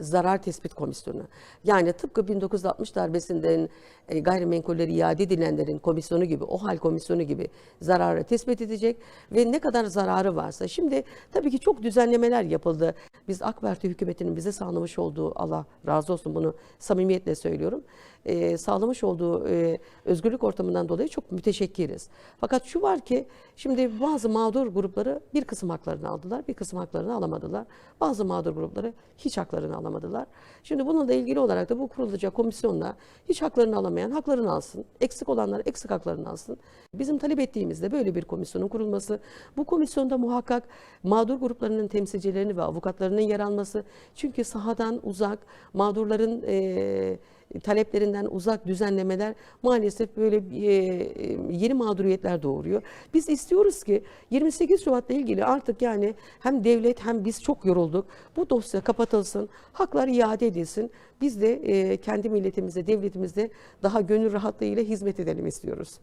zarar tespit komisyonu. Yani tıpkı 1960 darbesinden e, gayrimenkulleri iade edilenlerin komisyonu gibi, o hal komisyonu gibi zararı tespit edecek ve ne kadar zararı varsa. Şimdi tabii ki çok düzenlemeler yapıldı. Biz AK Parti hükümetinin bize sağlamış olduğu, Allah razı olsun bunu samimiyetle söylüyorum, e, sağlamış olduğu e, özgürlük ortamından dolayı çok müteşekkiriz. Fakat şu var ki şimdi bazı mağdur grupları bir kısım haklarını aldılar, bir kısım haklarını alamadılar. Bazı mağdur grupları hiç haklarını alamadılar. Şimdi bununla ilgili olarak da bu kurulacak komisyonla hiç haklarını alamayan haklarını alsın, eksik olanlar eksik haklarını alsın. Bizim talep ettiğimizde böyle bir komisyonun kurulması, bu komisyonda muhakkak mağdur gruplarının temsilcilerini ve avukatlarının yer alması, çünkü sahadan uzak, mağdurların eee taleplerinden uzak düzenlemeler maalesef böyle e, yeni mağduriyetler doğuruyor. Biz istiyoruz ki 28 Şubat'la ilgili artık yani hem devlet hem biz çok yorulduk. Bu dosya kapatılsın, haklar iade edilsin. Biz de e, kendi milletimize, devletimize daha gönül rahatlığıyla hizmet edelim istiyoruz.